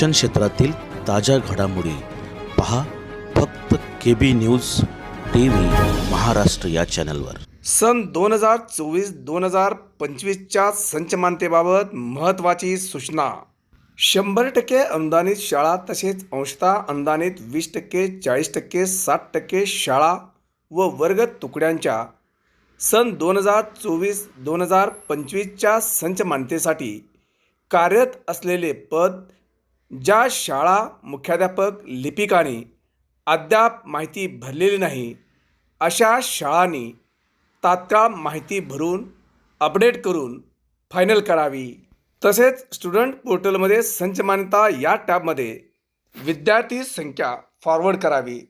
शिक्षण क्षेत्रातील ताज्या घडामोडी पहा फक्त K B news T V Maharashtra या चॅनलवर. सन दोन हजार चोवीस दोन हजार पंचवीसच्या संचमानतेबाबत महत्त्वाची सूचना. शंभर टक्के अनुदानित शाळा तसेच अंशतः अनुदानित वीस टक्के चाळीस टक्के साठ टक्के शाळा व वर्ग तुकड्यांच्या सन दोन हजार चोवीस दोन हजार पंचवीसच्या संचमानतेसाठी कार्यरत असलेले पद ज्या शाळा मुख्याध्यापक लिपिकाने अद्याप माहिती भरलेली नाही अशा शाळांनी तात्काळ माहिती भरून अपडेट करून फायनल करावी. तसेच स्टुडंट पोर्टलमध्ये संचमान्यता या टॅबमध्ये विद्यार्थी संख्या फॉरवर्ड करावी.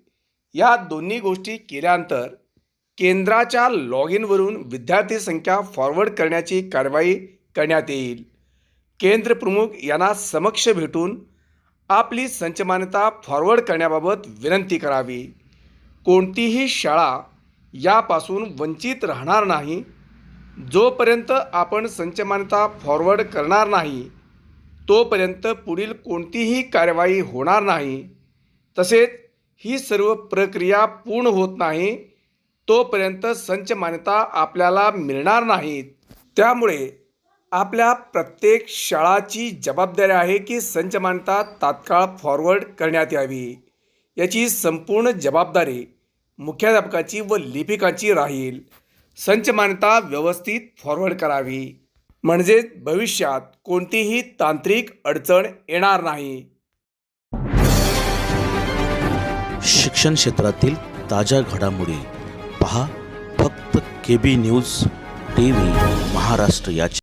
या दोन्ही गोष्टी केल्यानंतर केंद्राच्या लॉग इनवरून विद्यार्थी संख्या फॉरवर्ड करण्याची कारवाई करण्यात येईल. केंद्र प्रमुख यांना समक्ष भेटून आपली संचमान्यता फॉरवर्ड करण्याबाबत विनंती करावी. कोणतीही शाळा यापासून वंचित राहणार नाही. जोपर्यंत आपण संचमान्यता फॉरवर्ड करणार नाही तोपर्यंत पुढील कोणतीही कारवाई होणार नाही. तसेच ही सर्व प्रक्रिया पूर्ण होत नाही तोपर्यंत संचमान्यता आपल्याला मिळणार नाहीत. त्यामुळे आपल्या प्रत्येक शाळाची जबाबदारी आहे की संच मानता तात्काळ फॉरवर्ड करण्यात यावी. याची संपूर्ण जबाबदारी मुख्याध्यापकाची व लिपिकाची राहील. संच मानता व्यवस्थित फॉरवर्ड करावी. म्हणजे भविष्यात कोणतीही तांत्रिक अडचण येणार नाही. शिक्षण क्षेत्रातील ताज्या घडामोडी पहा. फक्त K B news T V Maharashtra याची